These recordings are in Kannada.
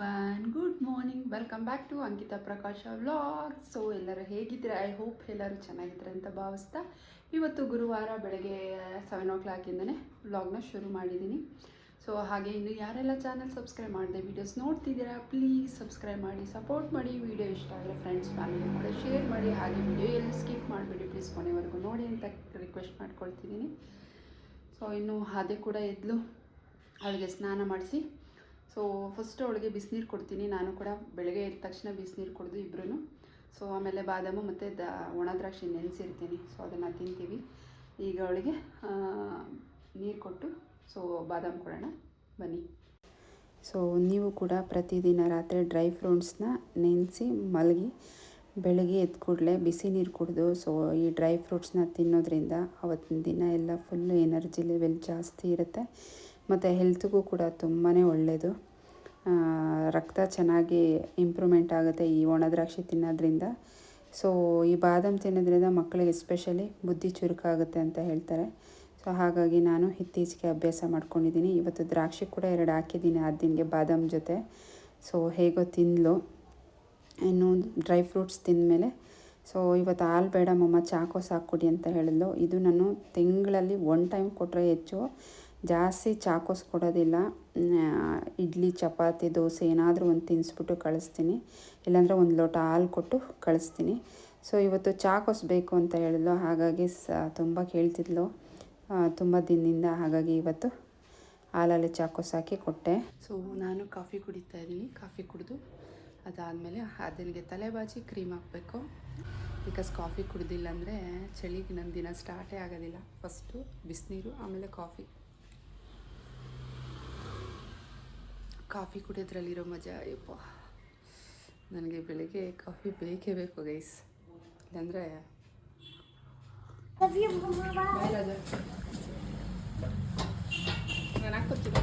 Everyone good morning welcome back to Ankita Prakash vlog so ಎಲ್ಲರೂ ಹೇಗಿದ್ರೆ ಐ ಹೋಪ್ ಎಲ್ಲರೂ ಚೆನ್ನಾಗಿದ್ರೆ ಅಂತ ಭಾವಿಸ್ತಾ ಇವತ್ತು ಗುರುವಾರ ಬೆಳಗ್ಗೆ ಸೆವೆನ್ ಓ ಕ್ಲಾಕಿಂದನೇ ವ್ಲಾಗ್ನ ಶುರು ಮಾಡಿದ್ದೀನಿ. ಸೊ ಹಾಗೆ ಇನ್ನು ಯಾರೆಲ್ಲ ಚಾನಲ್ ಸಬ್ಸ್ಕ್ರೈಬ್ ಮಾಡಿದೆ ವೀಡಿಯೋಸ್ ನೋಡ್ತಿದ್ದೀರಾ ಪ್ಲೀಸ್ ಸಬ್ಸ್ಕ್ರೈಬ್ ಮಾಡಿ ಸಪೋರ್ಟ್ ಮಾಡಿ. ವಿಡಿಯೋ ಇಷ್ಟ ಆದರೆ ಫ್ರೆಂಡ್ಸ್ ಫ್ಯಾಮಿಲಿ ಕೂಡ ಶೇರ್ ಮಾಡಿ. ಹಾಗೆ ವಿಡಿಯೋ ಎಲ್ಲಿ ಸ್ಕಿಪ್ ಮಾಡಿಬಿಡಿ ಪ್ಲೀಸ್ ಕೊನೆವರೆಗೂ ನೋಡಿ ಅಂತ ರಿಕ್ವೆಸ್ಟ್ ಮಾಡ್ಕೊಳ್ತಿದ್ದೀನಿ. ಸೊ ಇನ್ನು ಅದೇ ಕೂಡ ಎದ್ಲು, ಅವಳಿಗೆ ಸ್ನಾನ ಮಾಡಿಸಿ ಸೊ ಫಸ್ಟ್ ಅವಳಿಗೆ ಬಿಸಿನೀರು ಕೊಡ್ತೀನಿ. ನಾನು ಕೂಡ ಬೆಳಗ್ಗೆ ಎದ್ದ ತಕ್ಷಣ ಬಿಸಿನೀರು ಕುಡಿದು ಇಬ್ಬರೂ ಸೊ ಆಮೇಲೆ ಬಾದಾಮು ಮತ್ತು ದ, ಒಣ ದ್ರಾಕ್ಷಿ ನೆನೆಸಿರ್ತೀನಿ. ಸೊ ಅದನ್ನು ತಿಂತೀವಿ. ಈಗ ಅವಳಿಗೆ ನೀರು ಕೊಟ್ಟು ಸೊ ಬಾದಾಮ್ ಕೊಡೋಣ. ಬನ್ನಿ. ಸೊ ನೀವು ಕೂಡ ಪ್ರತಿದಿನ ರಾತ್ರಿ ಡ್ರೈ ಫ್ರೂಟ್ಸ್ನ ನೆನೆಸಿ ಮಲಗಿ, ಬೆಳಗ್ಗೆ ಎದ್ದ ಕೂಡಲೇ ಬಿಸಿ ನೀರು ಕುಡಿದು ಸೊ ಈ ಡ್ರೈ ಫ್ರೂಟ್ಸ್ನ ತಿನ್ನೋದ್ರಿಂದ ಅವತ್ತಿನ ದಿನ ಎಲ್ಲ ಫುಲ್ಲು ಎನರ್ಜಿ ಲೆವೆಲ್ ಜಾಸ್ತಿ ಇರುತ್ತೆ. ಮತ್ತು ಹೆಲ್ತ್ಗೂ ಕೂಡ ತುಂಬಾ ಒಳ್ಳೆಯದು ರಕ್ತ ಚೆನ್ನಾಗಿ ಇಂಪ್ರೂವ್ಮೆಂಟ್ ಆಗುತ್ತೆ ಈ ಒಣದ್ರಾಕ್ಷಿ ತಿನ್ನೋದ್ರಿಂದ. ಸೊ ಈ ಬಾದಾಮ್ ತಿನ್ನೋದ್ರಿಂದ ಮಕ್ಕಳಿಗೆ ಎಸ್ಪೆಷಲಿ ಬುದ್ಧಿ ಚುರುಕಾಗುತ್ತೆ ಅಂತ ಹೇಳ್ತಾರೆ. ಸೊ ಹಾಗಾಗಿ ನಾನು ಇತ್ತೀಚೆಗೆ ಅಭ್ಯಾಸ ಮಾಡ್ಕೊಂಡಿದ್ದೀನಿ. ಇವತ್ತು ದ್ರಾಕ್ಷಿ ಕೂಡ ಎರಡು ಹಾಕಿದ್ದೀನಿ ಆ ದಿನಗೆ ಬಾದಾಮ್ ಜೊತೆ. ಸೊ ಹೇಗೋ ತಿಂದಲು. ಇನ್ನು ಡ್ರೈ ಫ್ರೂಟ್ಸ್ ತಿಂದಮೇಲೆ. ಸೊ ಇವತ್ತು ಹಾಲು ಬೇಡ ಮಮ್ಮ, ಚಾಕೋ ಸಾಕು ಅಂತ ಹೇಳಿದ್ಲು. ಇದು ನಾನು ತಿಂಗಳಲ್ಲಿ ಒನ್ ಟೈಮ್ ಕೊಟ್ಟರೆ ಹೆಚ್ಚು. ಜಾಸ್ತಿ ಚಾಕೋಸ್ ಕೊಡೋದಿಲ್ಲ. ಇಡ್ಲಿ, ಚಪಾತಿ, ದೋಸೆ ಏನಾದರೂ ಒಂದು ತಿನ್ನಿಸ್ಬಿಟ್ಟು ಕಳಿಸ್ತೀನಿ. ಇಲ್ಲಾಂದರೆ ಒಂದು ಲೋಟ ಹಾಲು ಕೊಟ್ಟು ಕಳಿಸ್ತೀನಿ. ಸೊ, ಇವತ್ತು ಚಾಕೋಸ್ ಬೇಕು ಅಂತ ಹೇಳಿದ್ಲು. ಹಾಗಾಗಿ ಸ, ತುಂಬ ಕೇಳ್ತಿದ್ಲು. ತುಂಬ ದಿನದಿಂದ ಹಾಗಾಗಿ ಇವತ್ತು ಹಾಲಲ್ಲಿ ಚಾಕೋಸ್ ಹಾಕಿ ಕೊಟ್ಟೆ. ಸೊ, ನಾನು ಕಾಫಿ ಕುಡಿತಾ ಇದ್ದೀನಿ. ಕಾಫಿ ಕುಡಿದು ಅದಾದಮೇಲೆ ಅದನಿಗೆ ತಲೆ ಬಾಚಿ ಕ್ರೀಮ್ ಹಾಕಬೇಕು. ಬಿಕಾಸ್ ಕಾಫಿ ಕುಡ್ದಿಲ್ಲ ಅಂದರೆ ಚಳಿಗೆ ನನ್ನ ದಿನ ಸ್ಟಾರ್ಟೇ ಆಗೋದಿಲ್ಲ. ಫಸ್ಟು ಬಿಸಿನೀರು, ಆಮೇಲೆ ಕಾಫಿ. ಕಾಫಿ ಕುಡಿಯೋದ್ರಲ್ಲಿರೋ ಮಜಾ ಅಯ್ಯಪ್ಪ ನನಗೆ ಬೆಳಿಗ್ಗೆ ಕಾಫಿ ಬೇಕೇ ಬೇಕು ಗೈಸ್ ಇಲ್ಲಾಂದರೆ ನಾನು ಹಾಕ್ಕೊಡ್ತೀನಿ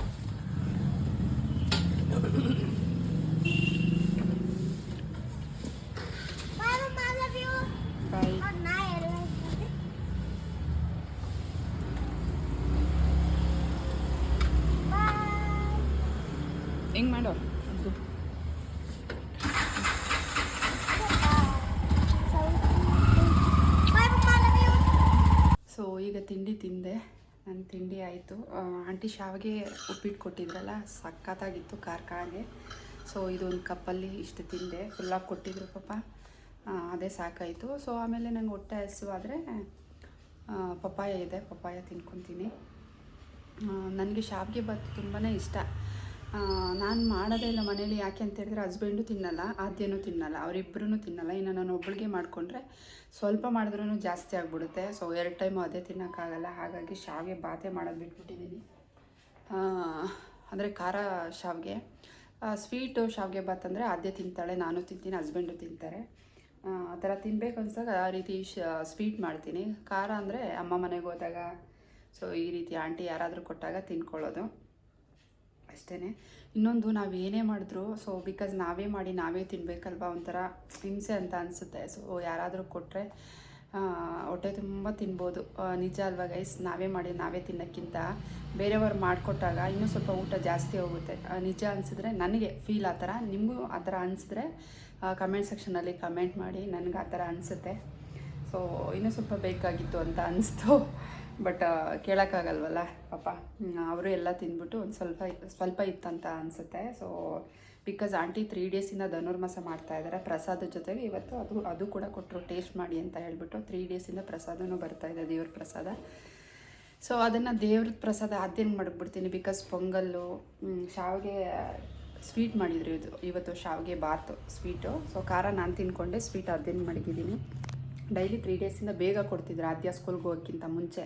ಬಾಯ್ ಹೆಂಗೆ ಮಾಡೋ ಅದು ಸೊ ಈಗ ತಿಂಡಿ ತಿಂದೆ ನನ್ನ ತಿಂಡಿ ಆಯಿತು. ಆಂಟಿ ಶಾವಿಗೆ ಉಪ್ಪಿಟ್ಟು ಕೊಟ್ಟಿದ್ರಲ್ಲ, ಸಖತ್ತಾಗಿತ್ತು ಖಾರ ಖಾರಿಗೆ ಸೊ, ಇದೊಂದು ಕಪ್ಪಲ್ಲಿ ಇಷ್ಟು ತಿಂದೆ. ಫುಲ್ಲಾಗಿ ಕೊಟ್ಟಿದ್ರು ಪಾಪ. ಅದೇ ಸಾಕಾಯಿತು. ಸೊ ಆಮೇಲೆ ನಂಗೆ ಹೊಟ್ಟೆ ಹಸು ಪಪ್ಪಾಯ ಇದೆ. ಪಪ್ಪಾಯ ತಿನ್ಕೊತೀನಿ. ನನಗೆ ಶಾವಿಗೆ ಬಾತ್ ತುಂಬಾ ಇಷ್ಟ. ನಾನು ಮಾಡೋದೇ ಇಲ್ಲ ಮನೇಲಿ, ಯಾಕೆ ಅಂತ ಹೇಳಿದ್ರೆ ಹಸ್ಬೆಂಡು ತಿನ್ನಲ್ಲ, ಆದ್ಯನೂ ತಿನ್ನಲ್ಲ ಅವರಿಬ್ಬರೂ ತಿನ್ನಲ್ಲ. ಇನ್ನು ನಾನು ಒಬ್ಬಳಿಗೆ ಮಾಡಿಕೊಂಡ್ರೆ ಸ್ವಲ್ಪ ಮಾಡಿದ್ರೂ ಜಾಸ್ತಿ ಆಗಿಬಿಡುತ್ತೆ. ಸೊ ಎರಡು ಟೈಮು ಅದೇ ತಿನ್ನೋಕ್ಕಾಗಲ್ಲ. ಹಾಗಾಗಿ ಶಾವಿಗೆ ಬಾತೆ ಮಾಡೋದು ಬಿಟ್ಬಿಟ್ಟಿದ್ದೀನಿ ಅಂದರೆ ಖಾರ ಶಾವಿಗೆ. ಸ್ವೀಟು ಶಾವಿಗೆ ಬಾತ್ ಅಂದರೆ ಆದ್ಯ ತಿಂತಾಳೆ, ನಾನು ತಿಂತೀನಿ ಹಸ್ಬೆಂಡು ತಿಂತಾರೆ. ಆ ಆ ಥರ ತಿನ್ಬೇಕು ಅನ್ಸಾಗ ಆ ರೀತಿ ಸ್ವೀಟ್ ಮಾಡ್ತೀನಿ. ಖಾರ ಅಂದರೆ ಅಮ್ಮ ಮನೆಗೆ ಹೋದಾಗ ಸೊ ಈ ರೀತಿ ಆಂಟಿ ಯಾರಾದರೂ ಕೊಟ್ಟಾಗ ತಿನ್ಕೊಳ್ಳೋದು. ಅಷ್ಟೇ ಇನ್ನೊಂದು ನಾವು ಏನೇ ಮಾಡಿದ್ರು ಸೊ ಬಿಕಾಸ್ ನಾವೇ ಮಾಡಿ ನಾವೇ ತಿನ್ಬೇಕಲ್ವಾ ಒಂಥರ ಹಿಂಸೆ ಅಂತ ಅನಿಸುತ್ತೆ. ಸೊ ಯಾರಾದರೂ ಕೊಟ್ಟರೆ ಹೊಟ್ಟೆ ತುಂಬ ತಿನ್ಬೋದು. ನಿಜ ಅಲ್ವಾ ಗೈಸ್ ನಾವೇ ಮಾಡಿ ನಾವೇ ತಿನ್ನೋಕ್ಕಿಂತ ಬೇರೆಯವ್ರು ಮಾಡಿಕೊಟ್ಟಾಗ ಇನ್ನೂ ಸ್ವಲ್ಪ ಊಟ ಜಾಸ್ತಿ ಹೋಗುತ್ತೆ. ನಿಜ ಅನಿಸಿದ್ರೆ ನನಗೆ ಫೀಲ್ ಆ ಥರ, ನಿಮಗೂ ಆ ಥರ ಅನಿಸಿದ್ರೆ ಕಮೆಂಟ್ ಸೆಕ್ಷನಲ್ಲಿ ಕಮೆಂಟ್ ಮಾಡಿ, ನನಗೆ ಆ ಥರ ಅನಿಸುತ್ತೆ. ಸೊ ಇನ್ನೂ ಸ್ವಲ್ಪ ಬೇಕಾಗಿತ್ತು ಅಂತ ಅನಿಸ್ತು. ಬಟ್ ಕೇಳೋಕ್ಕಾಗಲ್ವಲ್ಲ, ಪಾಪ. ಅವರು ಎಲ್ಲ ತಿಂದ್ಬಿಟ್ಟು ಒಂದು ಸ್ವಲ್ಪ ಸ್ವಲ್ಪ ಇತ್ತಂತ ಅನಿಸುತ್ತೆ. ಸೊ ಬಿಕಾಸ್ ಆಂಟಿ ತ್ರೀ ಡೇಸಿಂದ ಧನುರ್ಮಾಸ ಮಾಡ್ತಾ ಇದ್ದಾರೆ ಪ್ರಸಾದ ಜೊತೆಗೆ ಇವತ್ತು ಅದು ಅದು ಕೂಡ ಕೊಟ್ಟರು ಟೇಸ್ಟ್ ಮಾಡಿ ಅಂತ ಹೇಳ್ಬಿಟ್ಟು ತ್ರೀ ಡೇಸಿಂದ ಪ್ರಸಾದನೂ ಬರ್ತಾ ಇದೆ, ದೇವ್ರ ಪ್ರಸಾದ. ಸೊ ಅದನ್ನು ದೇವ್ರ ಪ್ರಸಾದ ಆದ್ಯಂಗೆ ಮಾಡಿಬಿಡ್ತೀನಿ ಬಿಕಾಸ್ ಪೊಂಗಲ್ಲು ಶಾವಿಗೆ ಸ್ವೀಟ್ ಮಾಡಿದ್ರು ಇದು, ಇವತ್ತು ಶಾವಿಗೆ ಬಾತು ಸ್ವೀಟು ಸೊ ಖಾರ ನಾನು ತಿನ್ಕೊಂಡೆ ಸ್ವೀಟ್ ಅದೇನು ಮಡಗಿದ್ದೀನಿ. ಡೈಲಿ ತ್ರೀ ಡೇಸಿಂದ ಬೇಗ ಕೊಡ್ತಿದ್ರು ಆದ್ಯ ಸ್ಕೂಲ್ಗೆ ಹೋಗೋಕ್ಕಿಂತ ಮುಂಚೆ.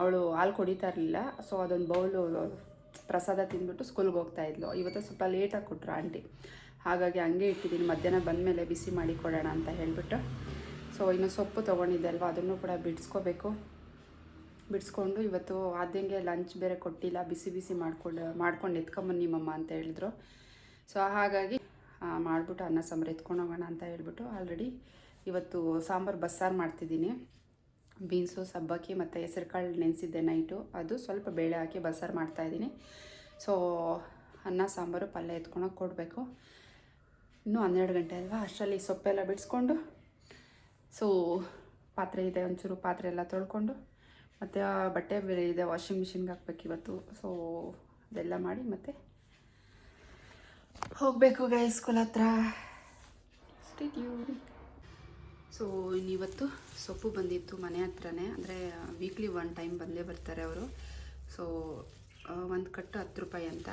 ಅವಳು ಹಾಲು ಕುಡಿತಾ ಇರಲಿಲ್ಲ. ಸೊ ಅದೊಂದು ಬೌಲು ಪ್ರಸಾದ ತಿಂದ್ಬಿಟ್ಟು ಸ್ಕೂಲ್ಗೆ ಹೋಗ್ತಾ ಇದ್ಲು. ಇವತ್ತು ಸ್ವಲ್ಪ ಲೇಟಾಗಿ ಕೊಟ್ಟರು ಆಂಟಿ. ಹಾಗಾಗಿ ಹಂಗೆ ಇಟ್ಟಿದ್ದೀನಿ ಮಧ್ಯಾಹ್ನ ಬಂದಮೇಲೆ ಬಿಸಿ ಮಾಡಿ ಕೊಡೋಣ ಅಂತ ಹೇಳಿಬಿಟ್ಟು. ಸೊ ಇನ್ನು ಸೊಪ್ಪು ತೊಗೊಂಡಿದ್ದೆ ಅಲ್ವಾ? ಅದನ್ನು ಕೂಡ ಬಿಡಿಸ್ಕೋಬೇಕು. ಬಿಡಿಸ್ಕೊಂಡು ಇವತ್ತು ಆದ್ಯಂಗೆ ಲಂಚ್ ಬೇರೆ ಕೊಟ್ಟಿಲ್ಲ. ಬಿಸಿ ಬಿಸಿ ಮಾಡ್ಕೊಂಡು ಮಾಡ್ಕೊಂಡು ಎತ್ಕೊಂಬನ್ನಿ ನಿಮ್ಮಮ್ಮ ಅಂತ ಹೇಳಿದ್ರು. ಸೊ ಹಾಗಾಗಿ ಮಾಡ್ಬಿಟ್ಟು ಅನ್ನ ಸಾಂಬಾರು ಎತ್ಕೊಂಡು ಹೋಗೋಣ ಅಂತ ಹೇಳಿಬಿಟ್ಟು ಆಲ್ರೆಡಿ ಇವತ್ತು ಸಾಂಬಾರು ಬಸ್ಸಾರು ಮಾಡ್ತಿದ್ದೀನಿ. ಬೀನ್ಸು, ಸಬ್ಬಕ್ಕಿ ಮತ್ತು ಹೆಸರು ಕಾಳು ನೆನೆಸಿದ್ದೆ ನೈಟು. ಅದು ಸ್ವಲ್ಪ ಬೇಳೆ ಹಾಕಿ ಬಸ್ಸಾರು ಮಾಡ್ತಾಯಿದ್ದೀನಿ ಸೊ, ಅನ್ನ, ಸಾಂಬಾರು, ಪಲ್ಯ ಎತ್ಕೊಳಕ್ಕೆ ಕೊಡಬೇಕು. ಇನ್ನೂ ಹನ್ನೆರಡು ಗಂಟೆ ಅಲ್ವಾ? ಅಷ್ಟರಲ್ಲಿ ಸೊಪ್ಪೆಲ್ಲ ಬಿಡಿಸ್ಕೊಂಡು, ಸೊ, ಪಾತ್ರೆ ಇದೆ, ಒಂಚೂರು ಪಾತ್ರೆ ಎಲ್ಲ ತೊಳ್ಕೊಂಡು, ಮತ್ತು ಬಟ್ಟೆ ಬೇರೆ ಇದೆ, ವಾಷಿಂಗ್ ಮಿಷಿನ್ಗೆ ಹಾಕ್ಬೇಕು ಇವತ್ತು. ಸೊ, ಅದೆಲ್ಲ ಮಾಡಿ ಮತ್ತೆ ಹೋಗಬೇಕು ಗೈ ಸ್ಕೂಲ್ ಹತ್ರ ಸೊ ಇನ್ನಿವತ್ತು ಸೊಪ್ಪು ಬಂದಿತ್ತು ಮನೆ ಹತ್ರನೇ. ಅಂದರೆ ವೀಕ್ಲಿ ಒನ್ ಟೈಮ್ ಬಂದೇ ಬರ್ತಾರೆ ಅವರು. ಸೊ ಒಂದು ಕಟ್ಟು ಹತ್ತು ರೂಪಾಯಿ ಅಂತ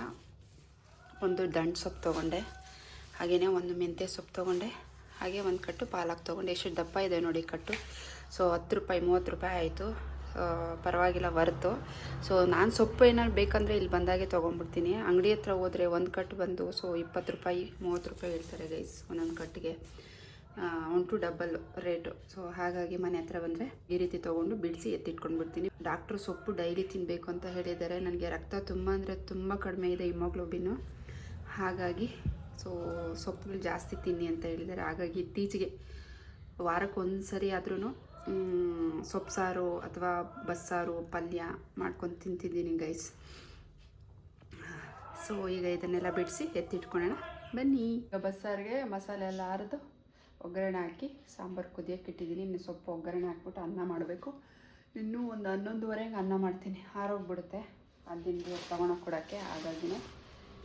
ಒಂದು ದಂಡು ಸೊಪ್ಪು ತೊಗೊಂಡೆ. ಹಾಗೆಯೇ ಒಂದು ಮೆಂತ್ಯ ಸೊಪ್ಪು ತೊಗೊಂಡೆ. ಹಾಗೆ ಒಂದು ಕಟ್ಟು ಪಾಲಕ್ ತೊಗೊಂಡೆ. ಎಷ್ಟು ದಪ್ಪ ಇದೆ ನೋಡಿ ಕಟ್ಟು. ಸೊ ಹತ್ತು ರೂಪಾಯಿ, ಮೂವತ್ತು ರೂಪಾಯಿ ಆಯಿತು. ಪರವಾಗಿಲ್ಲ, ವರ್ತು. ಸೊ ನಾನು ಸೊಪ್ಪು ಏನಾದ್ರು ಬೇಕಂದರೆ ಇಲ್ಲಿ ಬಂದಾಗೆ ತೊಗೊಂಡ್ಬಿಡ್ತೀನಿ. ಅಂಗಡಿ ಹತ್ರ ಹೋದರೆ ಒಂದು ಕಟ್ಟು ಬಂದು ಸೊ ಇಪ್ಪತ್ತು ರೂಪಾಯಿ, ಮೂವತ್ತು ರೂಪಾಯಿ ಹೇಳ್ತಾರೆ ಗೈಸ್ ಒಂದೊಂದು ಕಟ್ಟಿಗೆ. One two double rate so ಹಾಗಾಗಿ ಮನೆ ಹತ್ರ ಬಂದರೆ ಈ ರೀತಿ ತೊಗೊಂಡು ಬಿಡಿಸಿ ಎತ್ತಿಟ್ಕೊಂಡು ಬಿಡ್ತೀನಿ ಡಾಕ್ಟ್ರು ಸೊಪ್ಪು ಡೈಲಿ ತಿನ್ನಬೇಕು ಅಂತ ಹೇಳಿದ್ದಾರೆ. ನನಗೆ ರಕ್ತ ತುಂಬ ಅಂದರೆ ತುಂಬ ಕಡಿಮೆ ಇದೆ ಹಿಮೋಗ್ಲೋಬಿನ್ನು ಹಾಗಾಗಿ ಸೊ ಸೊಪ್ಪುಗಳು ಜಾಸ್ತಿ ತಿನ್ನಿ ಅಂತ ಹೇಳಿದ್ದಾರೆ. ಹಾಗಾಗಿ ಇತ್ತೀಚೆಗೆ ವಾರಕ್ಕೆ ಸರಿ ಆದ್ರೂ ಸೊಪ್ಪು ಸಾರು ಅಥವಾ ಬಸ್ಸಾರು ಪಲ್ಯ ಮಾಡ್ಕೊಂಡು ತಿಂತಿದ್ದೀನಿ ಗೈಸ್ ಸೊ ಈಗ ಇದನ್ನೆಲ್ಲ ಬಿಡಿಸಿ ಎತ್ತಿಟ್ಕೊಳ್ಳೋಣ. ಬನ್ನಿ. ಬಸ್ಸಾರಿಗೆ ಮಸಾಲೆ ಎಲ್ಲ ಅರೆದು ಒಗ್ಗರಣೆ ಹಾಕಿ ಸಾಂಬಾರು ಕುದಿಯೋಕೆ ಇಟ್ಟಿದ್ದೀನಿ. ಇನ್ನು ಸೊಪ್ಪು ಒಗ್ಗರಣೆ ಹಾಕ್ಬಿಟ್ಟು ಅನ್ನ ಮಾಡಬೇಕು. ಇನ್ನೂ ಒಂದು ಹನ್ನೊಂದುವರೆಗೆ ಅನ್ನ ಮಾಡ್ತೀನಿ. ಹಾರೋಗ್ಬಿಡುತ್ತೆ. ಅಲ್ಲಿಂದ ತಗೊಳಕ್ಕೆ ಕೊಡೋಕ್ಕೆ ಹಾಗಾಗಿನೇ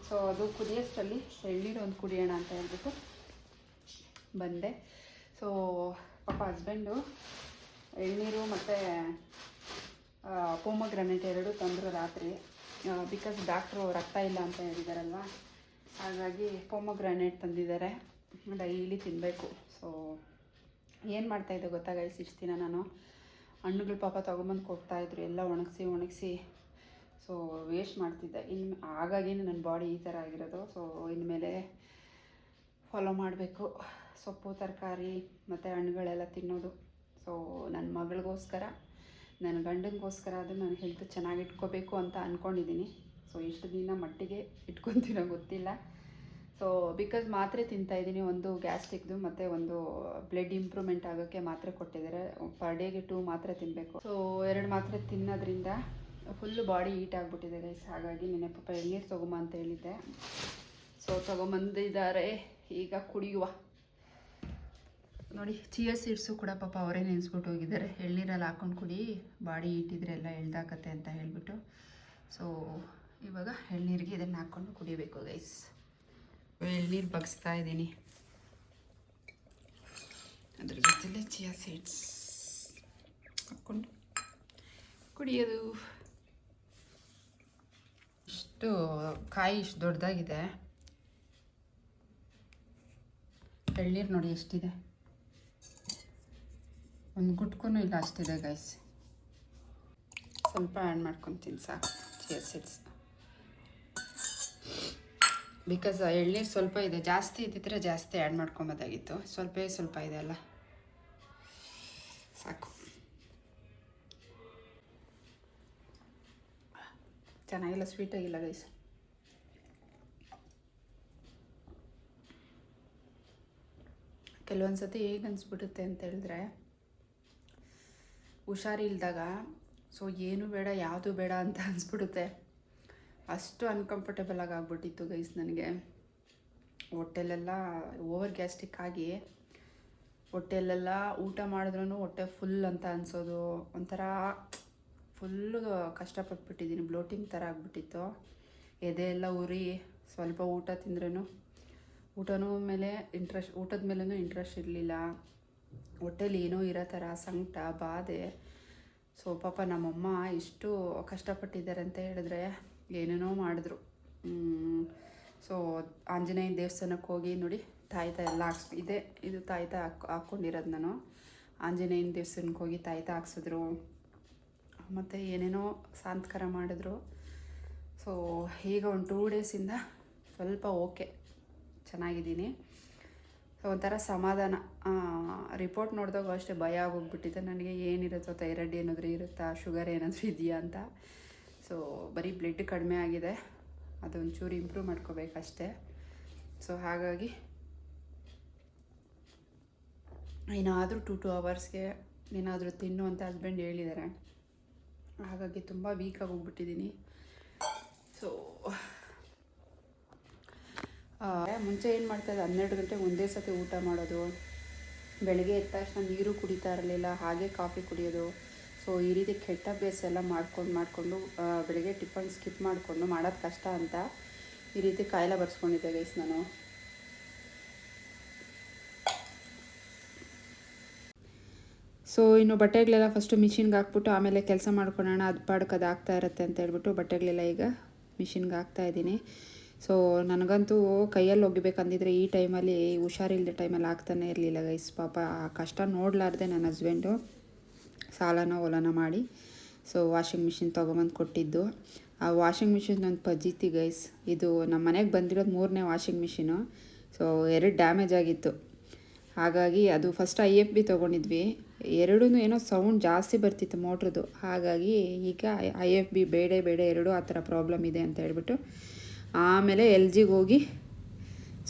ಸೊ ಅದು ಕುದಿಯೋಷ್ಟರಲ್ಲಿ ಎಳ್ನೀರು ಒಂದು ಕುಡಿಯೋಣ ಅಂತ ಹೇಳ್ಬಿಟ್ಟು ಬಂದೆ. ಸೊ ಪಾಪ ಹಸ್ಬೆಂಡು ಎಳ್ನೀರು ಮತ್ತು ಪೋಮಗ್ರಾನೇಟ್ ಎರಡು ತಂದರು ರಾತ್ರಿ. ಬಿಕಾಸ್ ಡಾಕ್ಟ್ರು ರಕ್ತ ಇಲ್ಲ ಅಂತ ಹೇಳಿದಾರಲ್ವ. ಹಾಗಾಗಿ ಪೋಮಗ್ರಾನೇಟ್ ತಂದಿದ್ದಾರೆ. ಡೈಲಿ ತಿನ್ನಬೇಕು ಸೊ ಏನು ಮಾಡ್ತಾಯಿದ್ದೆ ಗೊತ್ತಾ ಇಷ್ಟು ದಿನ ನಾನು ಹಣ್ಣುಗಳು ಪಾಪ ತೊಗೊಂಬಂದು ಕೊಡ್ತಾಯಿದ್ರು ಎಲ್ಲ ಒಣಗಿಸಿ ಒಣಗಿಸಿ. ಸೊ ವೇಸ್ಟ್ ಮಾಡ್ತಿದ್ದೆ. ಇನ್ನು ಆಗಾಗೇನು ನನ್ನ ಬಾಡಿ ಈ ಥರ ಆಗಿರೋದು. ಸೊ ಇನ್ಮೇಲೆ ಫಾಲೋ ಮಾಡಬೇಕು. ಸೊಪ್ಪು, ತರಕಾರಿ, ಮತ್ತು ಹಣ್ಣುಗಳೆಲ್ಲ ತಿನ್ನೋದು. ಸೊ ನನ್ನ ಮಗಳಿಗೋಸ್ಕರ ನನ್ನ ಗಂಡನಿಗೋಸ್ಕರ ಅದು ನಾನು ಹೆಲ್ತ್ ಚೆನ್ನಾಗಿ ಇಟ್ಕೋಬೇಕು ಅಂತ ಅಂದ್ಕೊಂಡಿದ್ದೀನಿ ಸೊ ಇಷ್ಟು ದಿನ ಮಟ್ಟಿಗೆ ಇಟ್ಕೊತೀನೋ ಗೊತ್ತಿಲ್ಲ. ಸೊ ಬಿಕಾಸ್ ಮಾತ್ರೆ ತಿಂತಾ ಇದ್ದೀನಿ, ಒಂದು ಗ್ಯಾಸ್ಟಿಕ್ದು ಮತ್ತು ಒಂದು ಬ್ಲಡ್ ಇಂಪ್ರೂವ್ಮೆಂಟ್ ಆಗೋಕ್ಕೆ ಮಾತ್ರೆ ಕೊಟ್ಟಿದ್ದಾರೆ. ಪರ್ ಡೇಗೆ ಟೂ ಮಾತ್ರೆ ತಿನ್ನಬೇಕು ಸೊ ಎರಡು ಮಾತ್ರೆ ತಿನ್ನೋದ್ರಿಂದ ಫುಲ್ಲು ಬಾಡಿ ಹೀಟ್ ಆಗಿಬಿಟ್ಟಿದೆ ಗೈಸ್ ಹಾಗಾಗಿ ನೆನೆ ಪಾಪ ಎಳ್ನೀರು ತೊಗೊಂಬ ಅಂತ ಹೇಳಿದ್ದೆ. ಸೊ ತೊಗೊಂಬಂದಿದ್ದಾರೆ. ಈಗ ಕುಡಿಯುವ. ನೋಡಿ ಚಿಯರ್ ಸೀಡ್ಸು ಕೂಡ ಪಾಪ ಅವರೇ ನೆನೆಸ್ಬಿಟ್ಟು ಹೋಗಿದ್ದಾರೆ. ಎಳ್ನೀರಲ್ಲಿ ಹಾಕೊಂಡು ಕುಡಿ ಬಾಡಿ ಹೀಟಿದ್ರೆ ಎಲ್ಲ ಎಳ್ದಾಕತ್ತೆ ಅಂತ ಹೇಳಿಬಿಟ್ಟು. ಸೊ ಇವಾಗ ಎಳ್ನೀರಿಗೆ ಇದನ್ನು ಹಾಕ್ಕೊಂಡು ಕುಡಿಬೇಕು ಗೈಸ್ ಎಳ್ನೀರು ಬಗ್ಸ್ತಾ ಇದ್ದೀನಿ. ಅದ್ರ ಜೊತೆಲೆ ಚಿಯಾ ಸೀಡ್ಸ್ ಹಾಕ್ಕೊಂಡು ಕುಡಿಯೋದು. ಇಷ್ಟು ಕಾಯಿ ಇಷ್ಟು ದೊಡ್ಡದಾಗಿದೆ. ಎಳ್ನೀರು ನೋಡಿ ಎಷ್ಟಿದೆ. ಒಂದು ಗುಟ್ಕೂ ಇಲ್ಲ ಅಷ್ಟಿದೆ ಗೈಸ್ ಸ್ವಲ್ಪ ಆ್ಯಡ್ ಮಾಡ್ಕೊತೀನಿ ಸಾಕು ಚಿಯಾ ಸೀಡ್ಸ್ ಬಿಕಾಸ್ ಎಳ್ನೀರು ಸ್ವಲ್ಪ ಇದೆ. ಜಾಸ್ತಿ ಇದ್ದಿದ್ರೆ ಜಾಸ್ತಿ ಆ್ಯಡ್ ಮಾಡ್ಕೊಬೋದಾಗಿತ್ತು. ಸ್ವಲ್ಪ ಸ್ವಲ್ಪ ಇದೆ ಅಲ್ಲ. ಸಾಕು. ಚೆನ್ನಾಗಿಲ್ಲ ಸ್ವೀಟ್ ಆಗಿಲ್ಲ ಗೈಸ್ ಕೆಲವೊಂದು ಸತಿ ಹೇಗೆ ಅನಿಸ್ಬಿಡುತ್ತೆ ಅಂತ ಹೇಳಿದ್ರೆ, ಹುಷಾರಿಲ್ದಾಗ, ಸೊ, ಏನು ಬೇಡ, ಯಾವುದು ಬೇಡ ಅಂತ ಅನಿಸ್ಬಿಡುತ್ತೆ. ಅಷ್ಟು ಅನ್ಕಂಫರ್ಟೇಬಲ್ ಆಗಿ ಆಗ್ಬಿಟ್ಟಿತ್ತು ಗೈಸ್ ನನಗೆ. ಹೊಟ್ಟೆಲೆಲ್ಲ ಓವರ್ ಗ್ಯಾಸ್ಟಿಕ್ ಆಗಿ ಹೊಟ್ಟೆಲೆಲ್ಲ ಊಟ ಮಾಡಿದ್ರೂ ಹೊಟ್ಟೆ ಫುಲ್ ಅಂತ ಅನಿಸೋದು. ಒಂಥರ ಫುಲ್ಲು ಕಷ್ಟಪಟ್ಬಿಟ್ಟಿದ್ದೀನಿ ಬ್ಲೋಟಿಂಗ್ ಥರ ಆಗಿಬಿಟ್ಟಿತ್ತು. ಎದೆ ಎಲ್ಲ ಉರಿ, ಸ್ವಲ್ಪ ಊಟ ತಿಂದ್ರೂ ಊಟನೂ ಮೇಲೆ ಇಂಟ್ರೆಸ್ಟ್ ಊಟದ ಮೇಲೂ ಇಂಟ್ರೆಸ್ಟ್ ಇರಲಿಲ್ಲ. ಹೊಟ್ಟೆಲಿ ಏನೋ ಇರೋ ಥರ ಸಂಕಟ, ಬಾಧೆ. ಸೊ ಪಾಪ ನಮ್ಮಮ್ಮ ಇಷ್ಟು ಕಷ್ಟಪಟ್ಟಿದ್ದಾರೆ ಅಂತ ಹೇಳಿದ್ರೆ ಏನೇನೋ ಮಾಡಿದ್ರು. ಸೊ ಆಂಜನೇಯ ದೇವಸ್ಥಾನಕ್ಕೆ ಹೋಗಿ ನೋಡಿ, ತಾಯ್ತ ಎಲ್ಲ ಹಾಕ್ಸ್, ಇದೆ, ಇದು ತಾಯ್ತ ಹಾಕ್, ಹಾಕ್ಕೊಂಡಿರೋದು ನಾನು. ಆಂಜನೇಯನ ದೇವಸ್ಥಾನಕ್ಕೆ ಹೋಗಿ ತಾಯ್ತ ಹಾಕ್ಸಿದ್ರು. ಮತ್ತು ಏನೇನೋ ಸಾಂತ್ಕಾರ ಮಾಡಿದ್ರು. ಸೊ ಈಗ ಒಂದು ಟೂ ಡೇಸಿಂದ ಸ್ವಲ್ಪ ಓಕೆ ಚೆನ್ನಾಗಿದ್ದೀನಿ. ಸೊ ಒಂಥರ ಸಮಾಧಾನ. ರಿಪೋರ್ಟ್ ನೋಡಿದಾಗ ಅಷ್ಟೇ ಭಯ ಆಗೋಗ್ಬಿಟ್ಟಿದೆ. ನನಗೆ ಏನಿರುತ್ತೋ ಥೈರಾಯ್ಡ್ ಏನಾದರೂ ಇರುತ್ತಾ ಶುಗರ್ ಏನಾದರೂ ಇದೆಯಾ ಅಂತ. ಸೊ ಬರೀ ಬ್ಲಡ್ ಕಡಿಮೆ ಆಗಿದೆ. ಅದೊಂಚೂರು ಇಂಪ್ರೂವ್ ಮಾಡ್ಕೋಬೇಕಷ್ಟೆ. ಸೊ ಹಾಗಾಗಿ ಏನಾದರೂ ಟು ಟು ಅವರ್ಸ್ಗೆ ಏನಾದರೂ ತಿನ್ನು ಅಂತ ಹಸ್ಬೆಂಡ್ ಹೇಳಿದ್ದಾರೆ ಹಾಗಾಗಿ ತುಂಬ ವೀಕಾಗಿ ಹೋಗ್ಬಿಟ್ಟಿದ್ದೀನಿ ಸೊ ಮುಂಚೆ ಏನು ಮಾಡ್ತಾಯಿದ್ದೆ ಹನ್ನೆರಡು ಗಂಟೆಗೆ ಒಂದೇ ಸತಿ ಊಟ ಮಾಡೋದು. ಬೆಳಗ್ಗೆ ಎದ್ದ ತಕ್ಷಣ ನೀರು ಕುಡಿತಾ ಇರಲಿಲ್ಲ, ಹಾಗೆ ಕಾಫಿ ಕುಡಿಯೋದು. ಸೊ ಈ ರೀತಿ ಕೆಟ್ಟ ಅಭ್ಯಾಸ ಎಲ್ಲ ಮಾಡ್ಕೊಂಡು ಮಾಡಿಕೊಂಡು ಬೆಳಗ್ಗೆ ಟಿಫನ್ ಸ್ಕಿಪ್ ಮಾಡಿಕೊಂಡು ಮಾಡೋದು ಕಷ್ಟ ಅಂತ ಈ ರೀತಿ ಕಾಯಿಲೆ ಬರ್ಸ್ಕೊಂಡಿದ್ದೆ ಗೈಸ್ ನಾನು. ಸೊ ಇನ್ನು ಬಟ್ಟೆಗಳೆಲ್ಲ ಫಸ್ಟು ಮಿಷಿನ್ಗೆ ಹಾಕ್ಬಿಟ್ಟು ಆಮೇಲೆ ಕೆಲಸ ಮಾಡ್ಕೊಳ್ಳೋಣ ಅದು ಪಾಡಕ್ಕೆ ಅದು ಆಗ್ತಾ ಇರುತ್ತೆ ಅಂತ ಹೇಳ್ಬಿಟ್ಟು ಬಟ್ಟೆಗಳೆಲ್ಲ ಈಗ ಮಿಷಿನ್ಗೆ ಹಾಕ್ತಾ ಇದ್ದೀನಿ. ಸೊ ನನಗಂತೂ ಕೈಯಲ್ಲಿ ಒಗಿಬೇಕಂದಿದ್ರೆ ಈ ಟೈಮಲ್ಲಿ ಹುಷಾರಿಲ್ಲದ ಟೈಮಲ್ಲಿ ಆಗ್ತಾನೆ ಇರಲಿಲ್ಲ ಗೈಸ್ ಪಾಪ ಆ ಕಷ್ಟ ನೋಡಲಾರ್ದೆ ನನ್ನ ಹಸ್ಬೆಂಡು ಸಾಲನ ಹೊಲನ ಮಾಡಿ ಸೊ ವಾಷಿಂಗ್ ಮಿಷಿನ್ ತೊಗೊಂಬಂದು ಕೊಟ್ಟಿದ್ದು. ಆ ವಾಷಿಂಗ್ ಮಿಷಿನ್ ಒಂದು ಪಜಿತಿ ಗೈಸ್ ಇದು ನಮ್ಮ ಮನೆಗೆ ಬಂದಿರೋದು ಮೂರನೇ ವಾಷಿಂಗ್ ಮಿಷಿನು ಸೊ ಎರಡು ಡ್ಯಾಮೇಜ್ ಆಗಿತ್ತು. ಹಾಗಾಗಿ ಅದು ಫಸ್ಟ್ ಐ ಎಫ್ ಬಿ ತೊಗೊಂಡಿದ್ವಿ. ಎರಡೂ ಏನೋ ಸೌಂಡ್ ಜಾಸ್ತಿ ಬರ್ತಿತ್ತು ಮೋಟ್ರದ್ದು ಹಾಗಾಗಿ ಈಗ ಐ ಎಫ್ ಬಿ ಬೇಡ ಬೇಡ ಎರಡೂ ಆ ಥರ ಪ್ರಾಬ್ಲಮ್ ಇದೆ ಅಂತ ಹೇಳ್ಬಿಟ್ಟು ಆಮೇಲೆ ಎಲ್ ಜಿಗೆ ಹೋಗಿ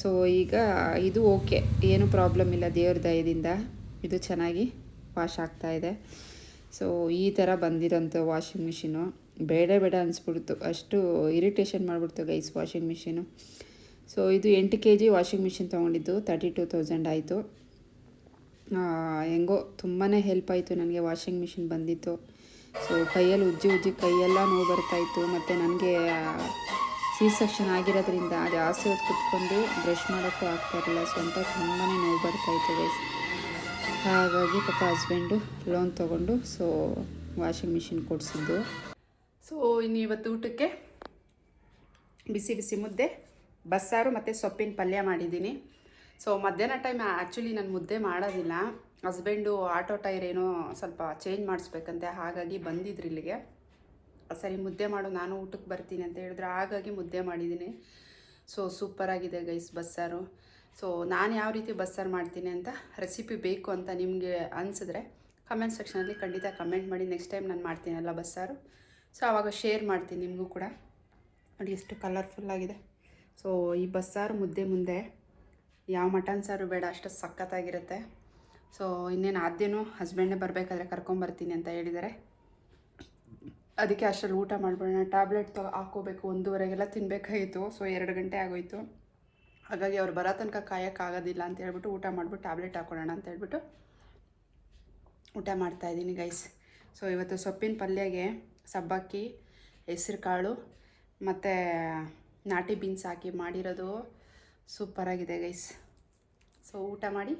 ಸೊ ಈಗ ಇದು ಓಕೆ ಏನು ಪ್ರಾಬ್ಲಮ್ ಇಲ್ಲ ದೇವ್ರ ದಯದಿಂದ ಇದು ಚೆನ್ನಾಗಿ ವಾಶ್ ಆಗ್ತಾ ಇದೆ. ಸೊ ಈ ಥರ ಬಂದಿರೋಂಥ ವಾಷಿಂಗ್ ಮಿಷಿನು ಬೇಡ ಬೇಡ ಅನಿಸ್ಬಿಡ್ತು. ಅಷ್ಟು ಇರಿಟೇಷನ್ ಮಾಡಿಬಿಡ್ತು ಗೈಸ್ ವಾಷಿಂಗ್ ಮಿಷಿನು ಸೊ ಇದು ಎಂಟು ಕೆ ಜಿ ವಾಷಿಂಗ್ ಮಿಷಿನ್ ತೊಗೊಂಡಿದ್ದು ತರ್ಟಿ ಟು ತೌಸಂಡ್ ಆಯಿತು ಹೆಂಗೋ ತುಂಬಾ ಹೆಲ್ಪ್ ಆಯಿತು ನನಗೆ ವಾಷಿಂಗ್ ಮಿಷಿನ್ ಬಂದಿತ್ತು. ಸೊ ಕೈಯಲ್ಲಿ ಉಜ್ಜಿ ಉಜ್ಜಿ ಕೈಯೆಲ್ಲ ನೋವು ಬರ್ತಾಯಿತ್ತು ಮತ್ತು ನನಗೆ ಸಿ ಸೆಕ್ಷನ್ ಆಗಿರೋದ್ರಿಂದ ಜಾಸ್ತಿ ಹೊತ್ತು ಕುತ್ಕೊಂಡು ಬ್ರಷ್ ಮಾಡೋಕ್ಕೂ ಆಗ್ತಾ ಇರಲಿಲ್ಲ. ಸೊಂಟ ತುಂಬಾ ನೋವು ಬರ್ತಾಯಿತ್ತು ಗೈಸ್ ಹಾಗಾಗಿ ಪಾಪ ಹಸ್ಬೆಂಡು ಲೋನ್ ತೊಗೊಂಡು ಸೊ ವಾಷಿಂಗ್ ಮಿಷಿನ್ ಕೊಡಿಸಿದ್ದು. ಸೊ ಇನ್ನು ಇವತ್ತು ಊಟಕ್ಕೆ ಬಿಸಿ ಬಿಸಿ ಮುದ್ದೆ, ಬಸ್ಸಾರು ಮತ್ತು ಸೊಪ್ಪಿನ ಪಲ್ಯ ಮಾಡಿದ್ದೀನಿ. ಸೊ ಮಧ್ಯಾಹ್ನ ಟೈಮ್ ಆ್ಯಕ್ಚುಲಿ ನಾನು ಮುದ್ದೆ ಮಾಡೋದಿಲ್ಲ. ಹಸ್ಬೆಂಡು ಆಟೋ ಟೈರ್ ಏನೋ ಸ್ವಲ್ಪ ಚೇಂಜ್ ಮಾಡಿಸ್ಬೇಕಂತೆ, ಹಾಗಾಗಿ ಬಂದಿದ್ರು ಇಲ್ಲಿಗೆ. ಸರಿ, ಮುದ್ದೆ ಮಾಡು, ನಾನು ಊಟಕ್ಕೆ ಬರ್ತೀನಿ ಅಂತ ಹೇಳಿದ್ರು, ಹಾಗಾಗಿ ಮುದ್ದೆ ಮಾಡಿದ್ದೀನಿ. ಸೊ ಸೂಪರಾಗಿದೆ ಗೈಸ್ ಬಸ್ಸಾರು. ಸೊ ನಾನು ಯಾವ ರೀತಿ ಬಸ್ಸಾರು ಮಾಡ್ತೀನಿ ಅಂತ ರೆಸಿಪಿ ಬೇಕು ಅಂತ ನಿಮಗೆ ಅನಿಸಿದ್ರೆ ಕಮೆಂಟ್ ಸೆಕ್ಷನಲ್ಲಿ ಖಂಡಿತ ಕಮೆಂಟ್ ಮಾಡಿ. ನೆಕ್ಸ್ಟ್ ಟೈಮ್ ನಾನು ಮಾಡ್ತೀನಲ್ಲ ಬಸ್ಸಾರು. ಸೊ ಆವಾಗ ಶೇರ್ ಮಾಡ್ತೀನಿ ನಿಮಗೂ ಕೂಡ. ನೋಡಿ ಎಷ್ಟು ಕಲರ್ಫುಲ್ಲಾಗಿದೆ ಸೊ ಈ ಬಸ್ಸಾರು ಮುದ್ದೆ ಮುಂದೆ ಯಾವ ಮಟನ್ ಸಾರು ಬೇಡ, ಅಷ್ಟು ಸಖತ್ತಾಗಿರುತ್ತೆ. ಸೊ ಇನ್ನೇನು ಆದ್ಯನೂ ಹಸ್ಬೆಂಡೇ ಬರಬೇಕಾದ್ರೆ ಕರ್ಕೊಂಬರ್ತೀನಿ ಅಂತ ಹೇಳಿದ್ದಾರೆ ಅದಕ್ಕೆ ಅಷ್ಟರಲ್ಲಿ ಊಟ ಮಾಡಿಬಿಡೋಣ. ಟ್ಯಾಬ್ಲೆಟ್ ತೊ ಹಾಕೋಬೇಕು ಒಂದೂವರೆಗೆಲ್ಲ ತಿನ್ನಬೇಕಾಗಿತ್ತು ಸೊ ಎರಡು ಗಂಟೆ ಆಗೋಯ್ತು. ಹಾಗಾಗಿ ಅವ್ರು ಬರೋ ತನಕ ಕಾಯೋಕ್ಕಾಗೋದಿಲ್ಲ ಅಂತ ಹೇಳ್ಬಿಟ್ಟು ಊಟ ಮಾಡಿಬಿಟ್ಟು ಟ್ಯಾಬ್ಲೆಟ್ ಹಾಕೊಳ್ಳೋಣ ಅಂತ ಹೇಳ್ಬಿಟ್ಟು ಊಟ ಮಾಡ್ತಾಯಿದ್ದೀನಿ ಗೈಸ್. ಸೊ ಇವತ್ತು ಸೊಪ್ಪಿನ ಪಲ್ಯಗೆ ಸಬ್ಬಕ್ಕಿ ಹೆಸ್ರು ಕಾಳು ಮತ್ತು ನಾಟಿ ಬೀನ್ಸ್ ಹಾಕಿ ಮಾಡಿರೋದು ಸೂಪರಾಗಿದೆ ಗೈಸ್. ಸೊ ಊಟ ಮಾಡಿ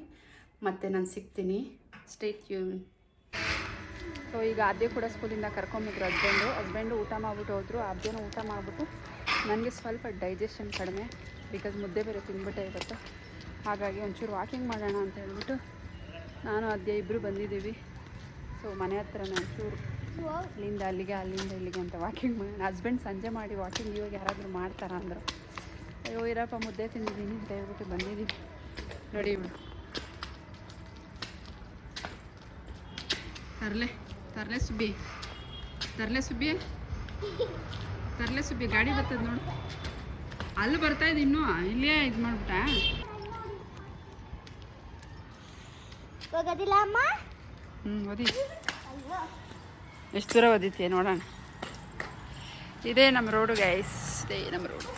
ಮತ್ತೆ ನಾನು ಸಿಗ್ತೀನಿ. ಸ್ಟೇಟ್ ಟ್ಯೂನ್ ಸೊ ಈಗ ಅದೇ ಕೂಡ ಸ್ಕೂಲಿಂದ ಕರ್ಕೊಂಬಿದ್ರು ಹಸ್ಬೆಂಡು ಹಸ್ಬೆಂಡು ಊಟ ಮಾಡಿಬಿಟ್ಟು ಹೋದರು. ಆದ್ಯನೂ ಊಟ ಮಾಡಿಬಿಟ್ಟು ನನಗೆ ಸ್ವಲ್ಪ ಡೈಜೆಷನ್ ಕಡಿಮೆ. ಬಿಕಾಸ್ ಮುದ್ದೆ ಬೇರೆ ತಿಂದ್ಬಿಟ್ಟೆ ಇವತ್ತು ಹಾಗಾಗಿ ಒಂಚೂರು ವಾಕಿಂಗ್ ಮಾಡೋಣ ಅಂತ ಹೇಳ್ಬಿಟ್ಟು ನಾನು ಅದೇ ಇಬ್ಬರು ಬಂದಿದ್ದೀವಿ. ಸೊ ಮನೆ ಹತ್ರನೇ ಒಂಚೂರು ಅಲ್ಲಿಂದ ಅಲ್ಲಿಗೆ, ಅಲ್ಲಿಂದ ಇಲ್ಲಿಗೆ ಅಂತ ವಾಕಿಂಗ್ ಮಾಡೋಣ. ಹಸ್ಬೆಂಡ್ ಸಂಜೆ ಮಾಡಿ ವಾಕಿಂಗ್ ಇವಾಗ ಯಾರಾದರೂ ಮಾಡ್ತಾರ ಅಂದರು. ಅಯ್ಯೋ, ಇರಪ್ಪ, ಮುದ್ದೆ ತಿಂದಿದ್ದೀನಿ ಅಂತ ಹೇಳ್ಬಿಟ್ಟು ಬಂದಿದ್ದೀವಿ. ನೋಡಿ ಇವಳು. ತರಲೆ ತರಲೆ ಸುಬ್ಬಿ. ತರಲೆ ಸುಬ್ಬಿ. ತರಲೆ ಸುಬ್ಬಿ, ಗಾಡಿ ಬರ್ತದೆ ನೋಡು. ಅಲ್ಲಿ ಬರ್ತಾ ಇದೆ ಇನ್ನೂ ಇಲ್ಲೇ ಇದು ಮಾಡ್ಬಿಟ್ಟ. ಹೋಗೋದಿಲ್ಲ ಅಮ್ಮ? ಹ್ಞೂ ಓದಿ. ಎಷ್ಟು ದೂರ ಓದಿತ್ಯ ನೋಡೋಣ. ಇದೇ ನಮ್ಮ ರೋಡು ಗೈಸ್ ಇದೇ ನಮ್ಮ ರೋಡು